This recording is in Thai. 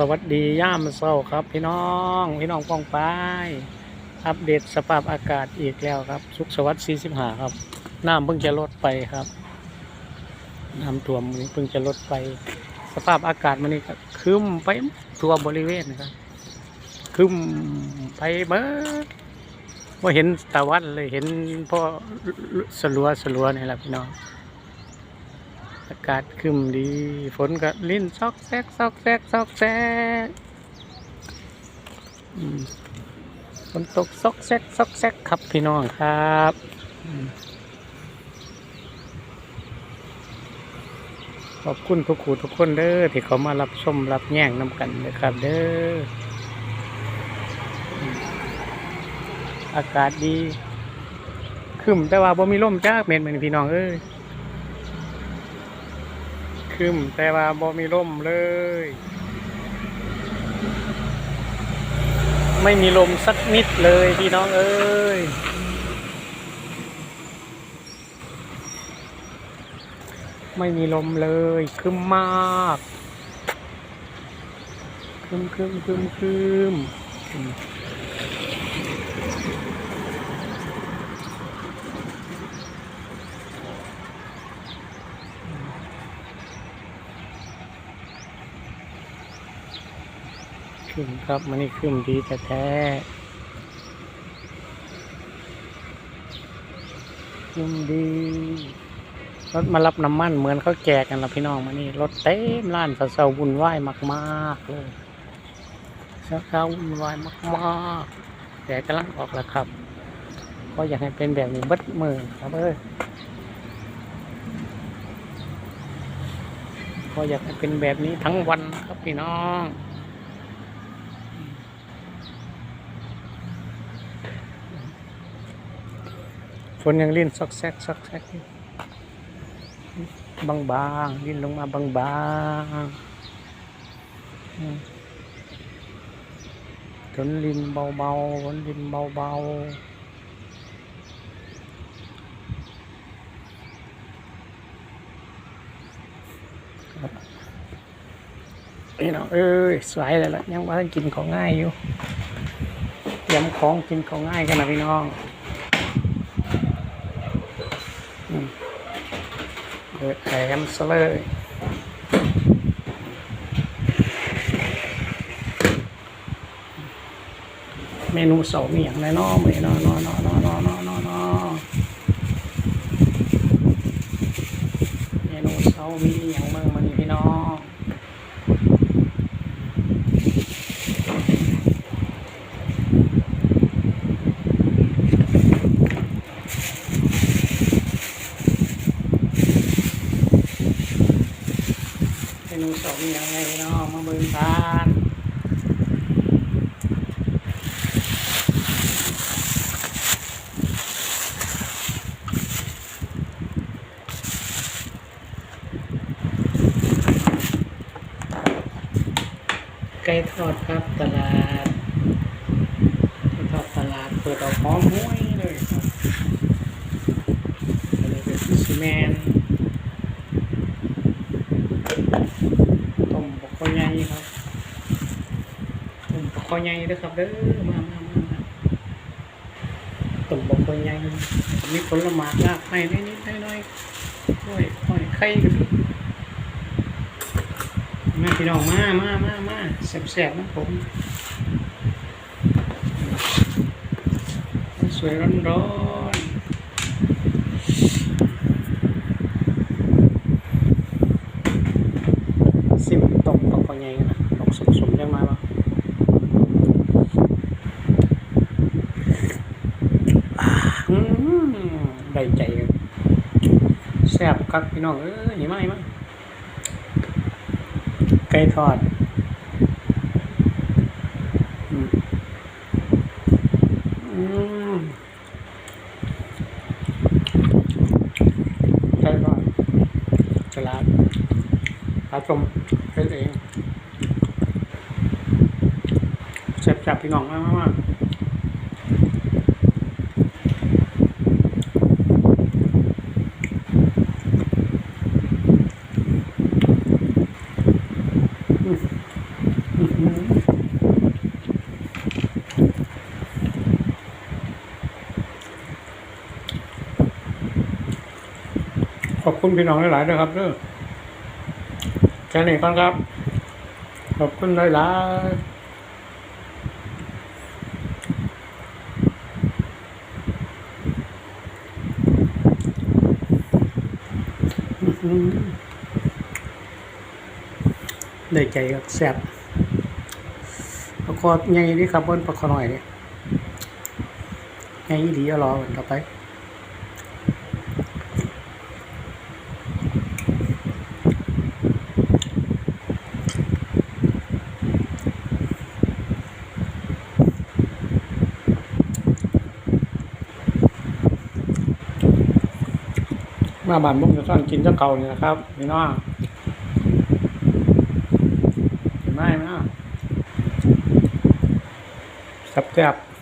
สวัสดีย่ามเศร้าครับ พี่น้องพี่น้องป้องปอัปเดตสภาพอากาศอีกแล้วครับ สุขสวัสดิ์45ครับน้ำเพิ่งจะลดไปครับน้ำท่วมเพิ่งจะลดไป สภาพอากาศมันนี่ครึ้มไปทั่วบริเวณครับคึมไปเบิดว่าเห็นตะวันเลยเห็นพ่อสลัวสลัวนี่แหละพี่น้อง อากาศคึมดี ฝนก็ลิ้นซอกแซกซอกแซกซอกแซกฝนตกซอกแซกซอกแซกครับพี่น้องครับขอบคุณทุกคู่ทุกคนเด้อที่เขามารับชมรับแย่งน้ำกันนะครับ เด้ออากาศดีคึมแต่ว่าบ่มีลมจ้าเม็ดเหมือนพี่น้องเอ้ย ครึมแต่ว่าบ่มีลมเลย ไม่มีลมสักนิดเลยพี่น้องเอ้ยไม่มีลมเลยครึมมากครึมครึมครึมครึม อืมครึมครับมันนี่ครึมดีแต่แท้ครึมดีรถมารับน้ำมันเหมือนเขาแจกกันละพี่น้องมานี่รถเต็มร้านเซาๆวุ่นวายมากๆเลยเซาๆวุ่นวายมากๆแต่กำลังออกแล้วครับก็อยากให้เป็นแบบนี้บิดมือครับเอ้ยก็อยากให้เป็นแบบนี้ทั้งวันครับพี่น้อง ฝนยังลิ้นซอกแซกซอกแซกอยู่บางบางๆลิ้นลงมาบางบางๆอืมฝนลิ้นเบาเบาๆฝนลิ้นเบาเบาๆครับพี่น้องเอ้ยสวยเลยล่ะยังว่ากินของง่ายอยู่ยำของกินของง่ายกันนะพี่น้อง เปิดแอมซะเลยเมนูเสามีอย่างไรเนาะเมนูนอนอนอนอนอนอนเมนูเสามีอย่างเมืองมันนี่พี่น้องเมนูเสมอย่างไรเนาะมาเบิ่งทานไก่ทอดครับตลาดไก่ทอดตลาดเปิดออกพร้อมห้วยเลยครับอันนี้เป็นซีเมนต์ต้มบกข้าวใหญ่ครับ ต้มบกข้าวใหญ่เด้อครับเด้อมามามามาต้มบกข้าวใหญ่มีผลไม้รากไม้นิดๆหน้อยๆด้วยหอยไข่กันมาพี่น้องมามามามาแซ่บๆนะผมสวยร้อนๆซิมตกตกยังไงนะตกสมสมยังมาบ้าง ได้ใจแซ่บครับพี่น้องเอ้ยนี่มานี่มาไก่ทอดไก่ทอดสลัดปลาต้มเป็นเองแซ่บๆพี่น้องมากมาก อื้อหือข อบคุณพี่น้องหลายๆด้วยครับเด้อแค่นี้ก่อนครับ ขอบคุณหลายๆได้ใจก็แซ่บประคอใหญ่ดีครับเบิ้นประคอบหน่อยเนี่ยใหญ่ดีอารอกันต่อไป มาบานมุกจะซ่อนกินเจ้าเก่าเนี่ยนะครับพี่น้องเห็นไหมนะแซ่บๆ